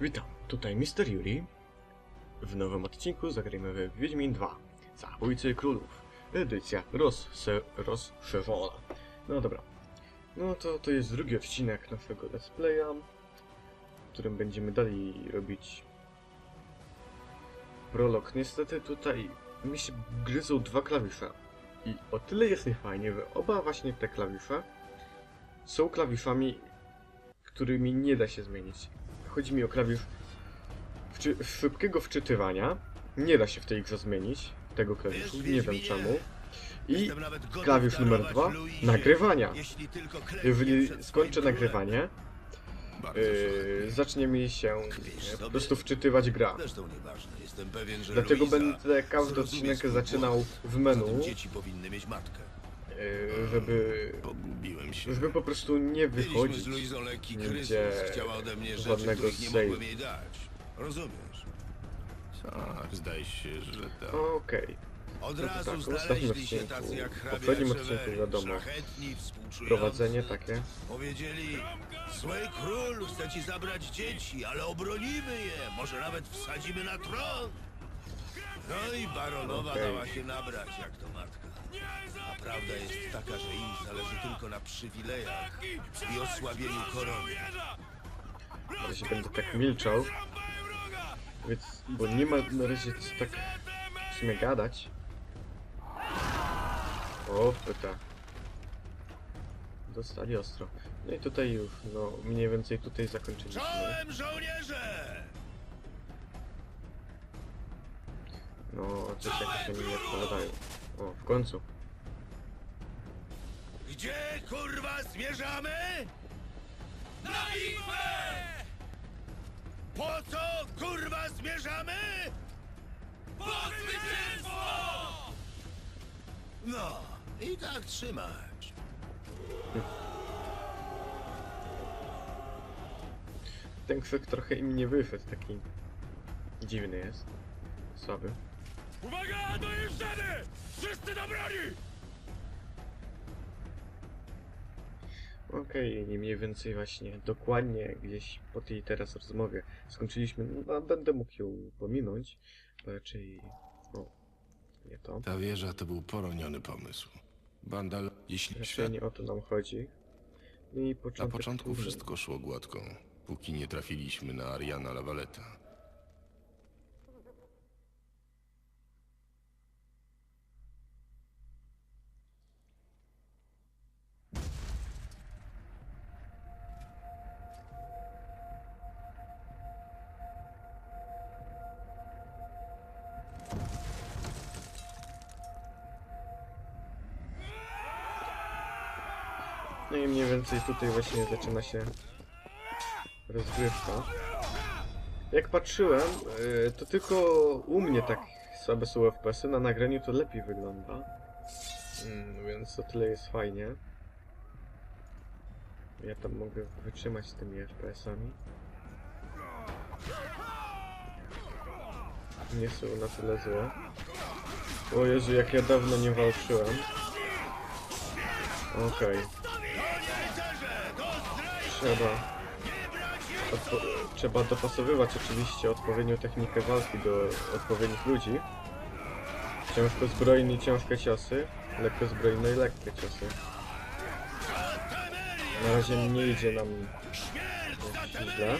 Witam, tutaj Mr. Yuri. W nowym odcinku zagrajmy w Wiedźmin 2. Zabójcy Królów. Edycja rozse- rozszerzona. No dobra. No to to jest drugi odcinek naszego let's playa, w którym będziemy dalej robić prolog. Niestety tutaj mi się gryzą dwa klawisze. I o tyle jest niefajnie, że oba właśnie te klawisze są klawiszami, którymi nie da się zmienić. Chodzi mi o klawisz. Wczy szybkiego wczytywania. Nie da się w tej grze zmienić tego klawiszu, nie wiem czemu. I klawisz numer dwa, nagrywania. Jeżeli skończę nagrywanie, yy, zacznie mi się po prostu wczytywać gra. Dlatego będę każdy odcinek zaczynał w menu, żeby, Pogubiłem się. żeby po prostu nie Byliśmy wychodzić. z Luizą lekki nigdzie kryzys. Chciała ode mnie rzeczy, których nie mogłem jej dać. Rozumiesz? Tak, zdaje się, że tak. Okej. Od No to razu tak, w znaleźli się odcinku- tacy jak w hrabia poprzednim Echeverry, odcinku wiadomo, szlachetni, współczujący. Prowadzenie takie. Powiedzieli, zły król chce ci zabrać dzieci, ale obronimy je, może nawet wsadzimy na tron. No i baronowa Okej. dała się nabrać jak to matka. Prawda jest taka, że im zależy tylko na przywilejach i osłabieniu korony. Na razie będę tak milczał. Więc, bo nie ma na razie co tak w sumie gadać. O, pyta. Dostali ostro. No i tutaj już, no mniej więcej tutaj zakończyliśmy. Czołem żołnierze! No, coś jakoś oni nie odpowiadają. O, w końcu. Gdzie kurwa zmierzamy? Na bitwę! Po co kurwa zmierzamy? Po zwycięstwo! No, i tak trzymać. Ten krzyk trochę im nie wyszedł, taki dziwny jest. Słaby. Uwaga, dojeżdżamy! Wszyscy do broni! Okej, nie mniej więcej właśnie dokładnie gdzieś po tej teraz rozmowie skończyliśmy. No, będę mógł ją pominąć, raczej. O, nie to. Ta wieża to był poroniony pomysł. Bandal, jeśli Raczej świat... nie o to nam chodzi. I Na początek początku trudny. wszystko szło gładko, póki nie trafiliśmy na Ariana Lavaleta. Więcej tutaj właśnie zaczyna się rozgrywka. Jak patrzyłem, yy, to tylko u mnie tak słabe są FPS-y, na nagraniu to lepiej wygląda. Mm, więc o tyle jest fajnie. Ja tam mogę wytrzymać z tymi FPS-ami. Nie są na tyle złe. O Jezu, jak ja dawno nie walczyłem. Okej. Trzeba. Odpo- trzeba dopasowywać oczywiście odpowiednią technikę walki do odpowiednich ludzi. Ciężko zbrojni ciężkie ciosy, lekko zbrojne i lekkie ciosy. Na razie nie idzie nam źle.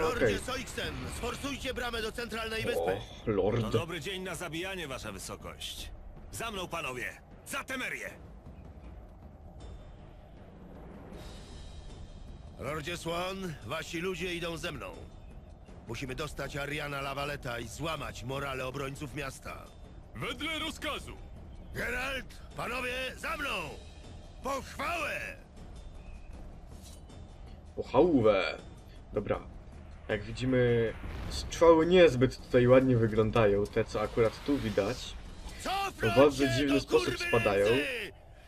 Lordzie. Soixen, sforsujcie bramę do centralnej wyspy. O, lord. To dobry dzień na zabijanie, wasza wysokość. Za mną, panowie! Za Temerię! Lordzie Swan, wasi ludzie idą ze mną. Musimy dostać Ariana Lavaleta i złamać morale obrońców miasta. Wedle rozkazu! Geralt, panowie, za mną! Pochwałę! Po chałówę. Dobra. Jak widzimy, strzały niezbyt tutaj ładnie wyglądają, te co akurat tu widać. W bardzo dziwny sposób spadają.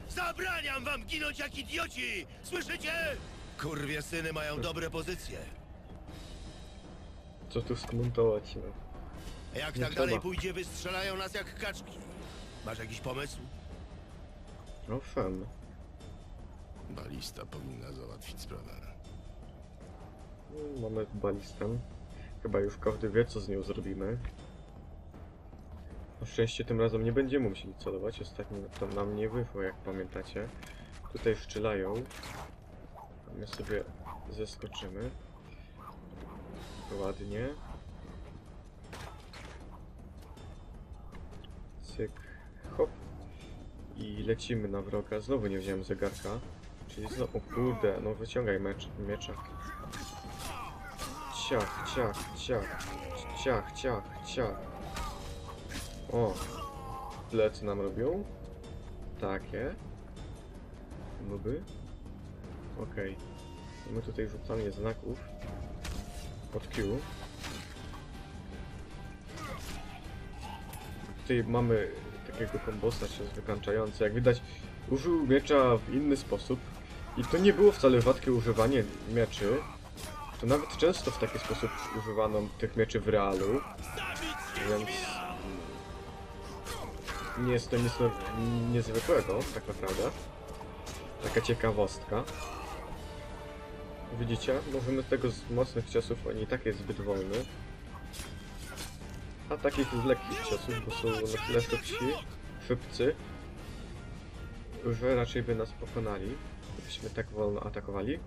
Zabraniam wam ginąć jak idioci! Słyszycie? Kurwie syny mają dobre pozycje. Co tu skomentować, no. Jak Nie tak trzeba. dalej pójdzie, wystrzelają nas jak kaczki. Masz jakiś pomysł? Owszem. Balista powinna załatwić sprawę. Mm, Mamy balistę. Chyba już każdy wie, co z nią zrobimy. Na szczęście tym razem nie będziemy musieli celować. Ostatnio to nam nie wyszło, jak pamiętacie. Tutaj strzelają. My sobie zeskoczymy. Ładnie. Cyk. Hop. I lecimy na wroga. Znowu nie wziąłem zegarka. Czyli znowu... Kurde, no wyciągaj mecz, miecza. Ciach, ciach, ciach. Ciach, ciach, ciach. O. Plecy nam robią. Takie. Nuby. Okej. Mamy tutaj rzucanie znaków. Pod Q. Tutaj mamy takiego kombosa się wykańczający. Jak widać, użył miecza w inny sposób. I to nie było wcale rzadkie używanie mieczy. To nawet często w taki sposób używano tych mieczy w realu. Więc... Nie jest to nic niezwykłego, tak naprawdę. Taka ciekawostka. Widzicie? Możemy tego z mocnych ciosów, on i tak jest zbyt wolny. A takich z lekkich ciosów, bo są na tyle szybci, szybcy, że raczej by nas pokonali, gdybyśmy tak wolno atakowali.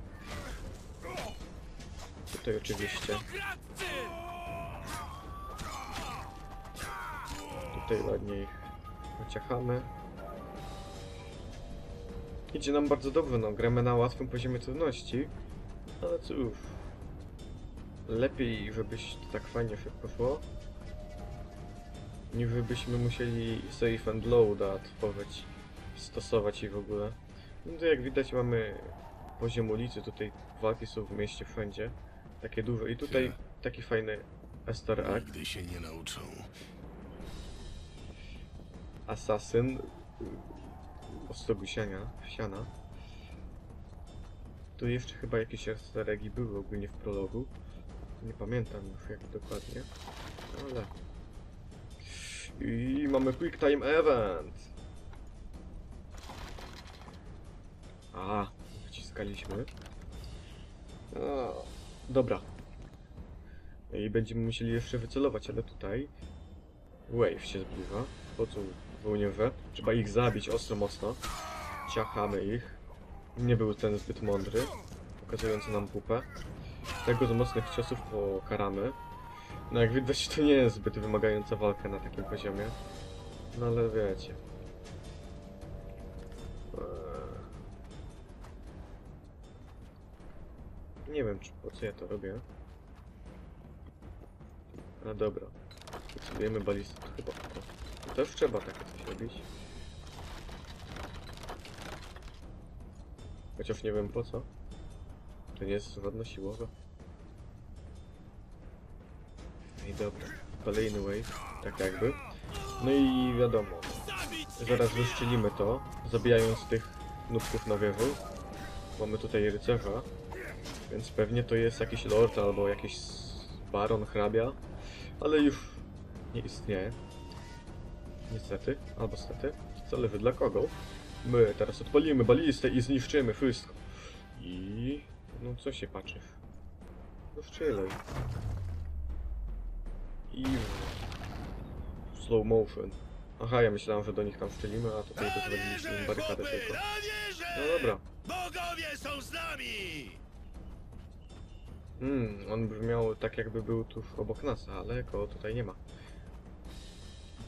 Tutaj oczywiście. Tutaj ładnie ich wyciachamy. Idzie nam bardzo dobrze, no gramy na łatwym poziomie trudności, ale cóż. Lepiej, żebyś to tak fajnie szybko szło, niż żebyśmy musieli safe and loada tworzyć, stosować i w ogóle. No to jak widać mamy poziom ulicy, tutaj walki są w mieście wszędzie, takie duże i tutaj taki fajny Easter egg, Nigdy się nie nauczą. asasyn o stogu siania, siana. Tu jeszcze chyba jakieś easter eggi były ogólnie w prologu. Nie pamiętam już jak dokładnie, ale... I mamy quick time event! A, wciskaliśmy. A, dobra. I będziemy musieli jeszcze wycelować, ale tutaj... Wave się zbliża. Po co żołnierze? Trzeba ich zabić ostro mocno. Ciachamy ich. Nie był ten zbyt mądry, pokazujący nam pupę. Tego z mocnych ciosów pokaramy. No jak widać to nie jest zbyt wymagająca walka na takim poziomie. No ale wiecie. Eee. Nie wiem czy po co ja to robię. No dobra. Celujemy balistę, chyba to też trzeba takie coś robić. Chociaż nie wiem po co. To nie jest żadna siłowa. I dobra. Kolejny wave, tak jakby. No i wiadomo. Zaraz wyszczelimy to, zabijając tych nubków na wieżu. Mamy tutaj rycerza, więc pewnie to jest jakiś lord albo jakiś baron, hrabia, ale już nie istnieje. Niestety, albo stety. Zależy dla kogo. My teraz odpalimy balistę i zniszczymy wszystko. I... No co się patrzysz? No strzelaj. I... Slow motion. Aha, ja myślałem, że do nich tam strzelimy, a tutaj to zrobiliśmy im barykadę tylko. No dobra. Bogowie są z nami! Hmm, on brzmiał tak jakby był tuż obok nas, ale go tutaj nie ma.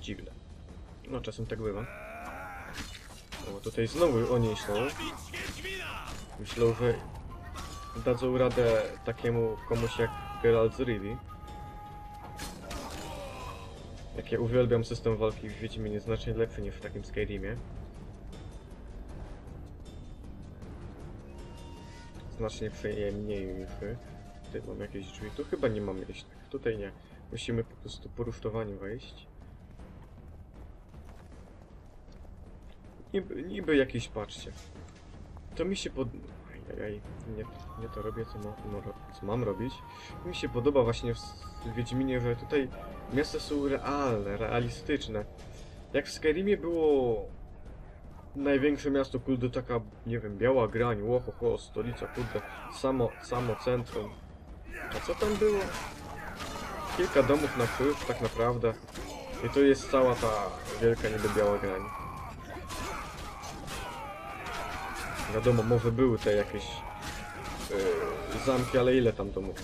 Dziwne. No czasem tak bywa. O, tutaj znowu oni są. Myślą, że dadzą radę takiemu komuś jak Geralt z Rivi. Jak ja uwielbiam system walki w Wiedźminie, znacznie lepszy niż w takim Skyrimie. Znacznie przyjemniejszy. Tutaj mam jakieś drzwi. Tu chyba nie jeśli tak. Tutaj nie. Musimy po prostu po rusztowaniu wejść. Niby, niby jakieś, patrzcie. To mi się pod... Ajajaj, nie, nie to robię, co, ma, co mam robić. Mi się podoba właśnie w Wiedźminie, że tutaj miasta są realne, realistyczne. Jak w Skyrimie było największe miasto, kurde, taka, nie wiem, biała grań, łoho, ho, stolica, kurde, samo, samo centrum. A co tam było? Kilka domów na wpływ, tak naprawdę. I to jest cała ta wielka niby biała grań. Wiadomo, mowy były te jakieś yy, zamki, ale ile tam domów?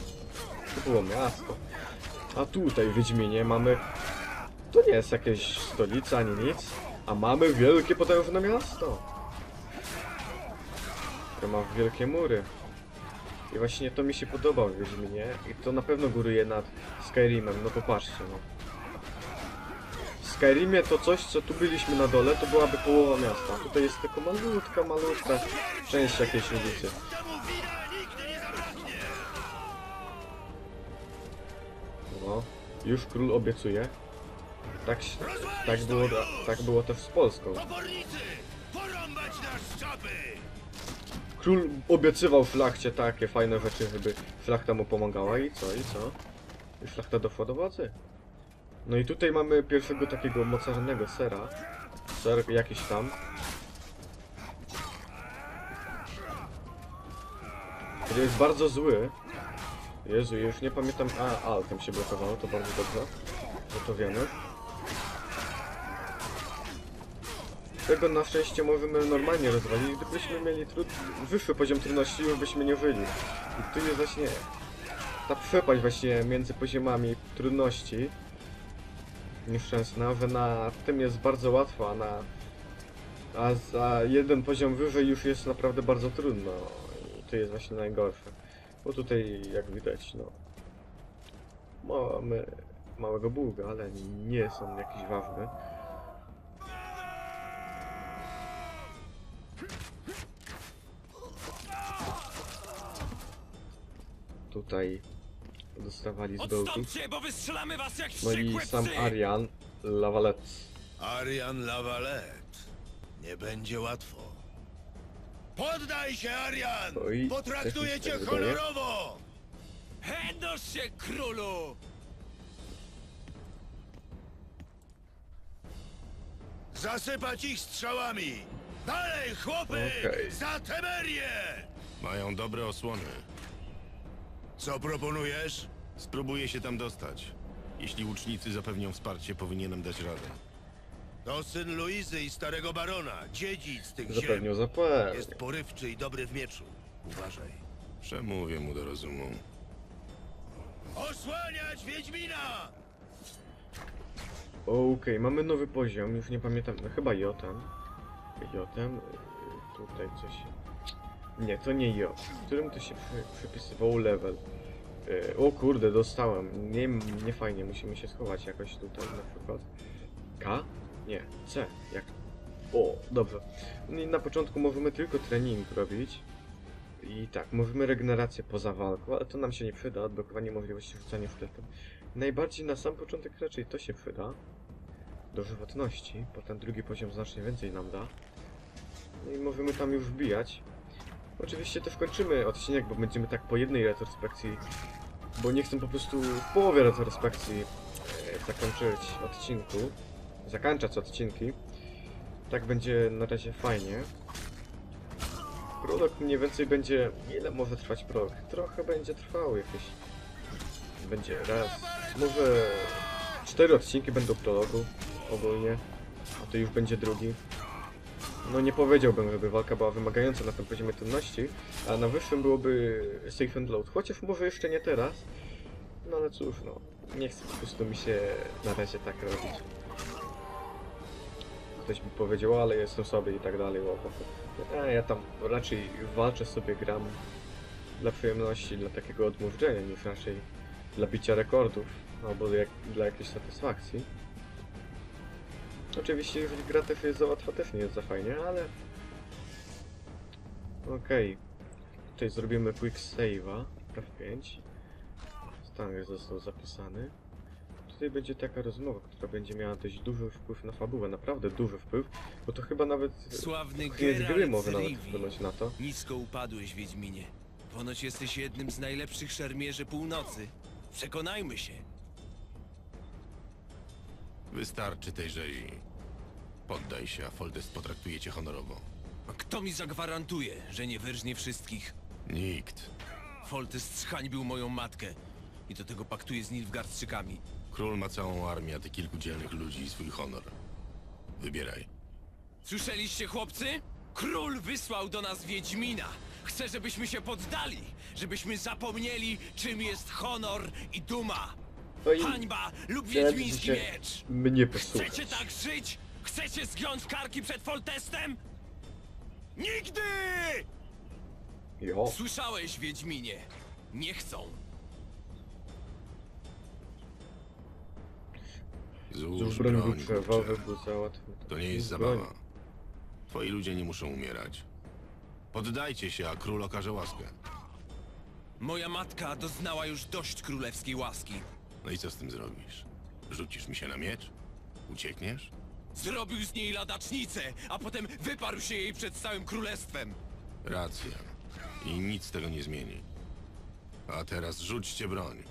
To było miasto. A tutaj w Wiedźminie mamy... To nie jest jakieś stolica ani nic, a mamy wielkie potężne miasto. Które ma wielkie mury. I właśnie to mi się podoba w Wiedźminie i to na pewno góruje nad Skyrimem, no popatrzcie no. Skyrimie to coś, co tu byliśmy na dole, to byłaby połowa miasta. Tutaj jest tylko malutka, malutka część jakiejś ulicy. No, już król obiecuje. Tak, tak, było, tak było też z Polską. Król obiecywał szlachcie takie fajne rzeczy, żeby szlachta mu pomagała i co, i co? I szlachta doszła do władzy. No i tutaj mamy pierwszego takiego mocarnego sera. Ser jakiś tam. Który jest bardzo zły. Jezu, już nie pamiętam... A, altem się blokowało, to bardzo dobrze. Że to wiemy. Tego na szczęście możemy normalnie rozwalić. Gdybyśmy mieli trud... wyższy poziom trudności, już byśmy nie żyli. I tu jest właśnie ta przepaść właśnie między poziomami trudności nieszczęsna, że na tym jest bardzo łatwo, a na a za jeden poziom wyżej już jest naprawdę bardzo trudno. I to jest właśnie najgorsze. Bo tutaj jak widać, no mamy małego buga, ale nie jest on jakiś ważny. Tutaj dostawali z. Odstąpcie, bo wystrzelamy was jak No i wściekłe sam! Arian Lavalet. Arian Lavalet. Nie będzie łatwo. Poddaj się, Arian! Oj, Potraktuję też mi cię honorowo! Się, królu! Zasypać ich strzałami! Dalej, chłopy! Okej. Za Temerię! Mają dobre osłony. Co proponujesz? Spróbuję się tam dostać. Jeśli łucznicy zapewnią wsparcie, powinienem dać radę. To syn Luizy i starego barona, dziedzic tych ziem. Zapewnił. Jest porywczy i dobry w mieczu. Uważaj. Przemówię mu do rozumu. Osłaniać Wiedźmina! Okej, mamy nowy poziom, już nie pamiętam, no chyba Jotem. Jotem, y, tutaj coś... Nie, to nie Jot. W którym to się przy, przypisywało level? Y, O kurde, dostałem. Nie, nie fajnie, musimy się schować jakoś tutaj na przykład. K? Nie, C. Jak? O, dobrze. No i na początku możemy tylko trening robić. I tak, możemy regenerację poza walką, ale to nam się nie przyda, odblokowanie możliwości rzucania sztyletem. Najbardziej na sam początek raczej to się przyda. Do żywotności, potem drugi poziom znacznie więcej nam da. No i możemy tam już wbijać. Oczywiście też kończymy odcinek, bo będziemy tak po jednej retrospekcji, bo nie chcę po prostu w połowie retrospekcji e, zakończyć odcinku, zakończać odcinki. Tak będzie na razie fajnie. Prolog mniej więcej będzie... Ile może trwać prolog? Trochę będzie trwał jakieś... Będzie raz... Może... Cztery odcinki będą prologu ogólnie. A to już będzie drugi. No nie powiedziałbym, żeby walka była wymagająca na tym poziomie trudności, a na wyższym byłoby safe and load. Chociaż może jeszcze nie teraz. No ale cóż, no. Nie chcę po prostu mi się na razie tak robić. Ktoś mi powiedział, ale jestem sobie i tak dalej, łopo. A ja tam raczej walczę sobie, gram dla przyjemności, dla takiego odmóżdżenia, niż raczej dla bicia rekordów, albo jak, dla jakiejś satysfakcji. Oczywiście, jeżeli gra za łatwa, też nie jest za fajnie, ale... Okej. Tutaj zrobimy quick save'a, F5. Stan został zapisany. Tutaj będzie taka rozmowa, która będzie miała dość duży wpływ na fabułę, naprawdę duży wpływ, bo to chyba nawet Sławny koniec gry Geralt może nawet wpłynąć na to. Nisko upadłeś, Wiedźminie. Ponoć jesteś jednym z najlepszych szermierzy północy. Przekonajmy się. Wystarczy tej Żei. Poddaj się, a Foltest potraktuje cię honorowo. A kto mi zagwarantuje, że nie wyrżnie wszystkich? Nikt. Foltest zhańbił moją matkę. I do tego paktuje z Nilfgaardczykami. Król ma całą armię, a ty kilku dzielnych ludzi i swój honor. Wybieraj. Słyszeliście, chłopcy? Król wysłał do nas Wiedźmina. Chce, żebyśmy się poddali. Żebyśmy zapomnieli, czym jest honor i duma. No i Hańba lub wiedźmiński miecz. mnie posłuchać. Chcecie tak żyć? Chcecie zgiąć karki przed Foltestem? Nigdy! Jo. Słyszałeś, Wiedźminie. Nie chcą. Złóż broń broń, kurczę. bo. To nie jest broń. zabawa. Twoi ludzie nie muszą umierać. Poddajcie się, a król okaże łaskę. Moja matka doznała już dość królewskiej łaski. No i co z tym zrobisz? Rzucisz mi się na miecz? Uciekniesz? Zrobił z niej ladacznicę, a potem wyparł się jej przed całym królestwem. Racja. I nic tego nie zmieni. A teraz rzućcie broń.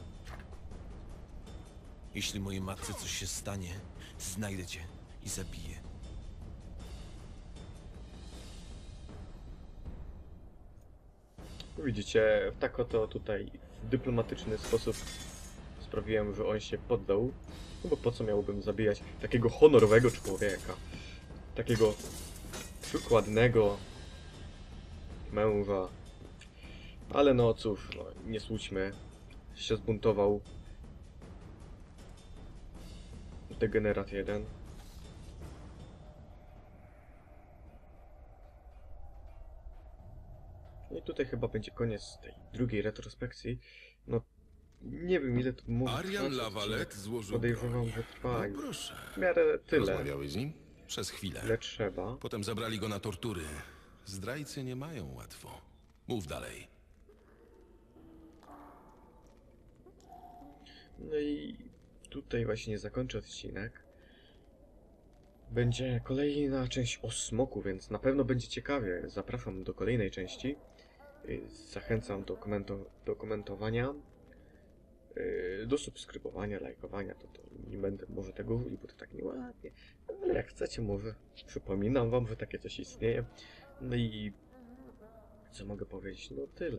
Jeśli mojej matce coś się stanie, znajdę cię i zabiję. Widzicie, w tak oto tutaj w dyplomatyczny sposób sprawiłem, że on się poddał. No bo po co miałbym zabijać takiego honorowego człowieka? Takiego przykładnego męża. Ale no cóż, no, nie słuchajmy. Się zbuntował. Degenerat jeden. No i tutaj chyba będzie koniec tej drugiej retrospekcji. No, nie wiem ile tu może Arian Lawalet złożył Podejrzewam, broń. że trwa No proszę. w miarę tyle, Rozmawiałeś z nim? Przez chwilę. ile trzeba. Potem zabrali go na tortury. Zdrajcy nie mają łatwo. Mów dalej. No i tutaj właśnie zakończę odcinek. Będzie kolejna część o smoku, więc na pewno będzie ciekawie. Zapraszam do kolejnej części. Y, Zachęcam do, komento do komentowania, do subskrybowania, lajkowania. To, to nie będę może tego mówił, bo to tak nieładnie. Ale jak chcecie, może przypominam wam, że takie coś istnieje. No i co mogę powiedzieć? No tyle.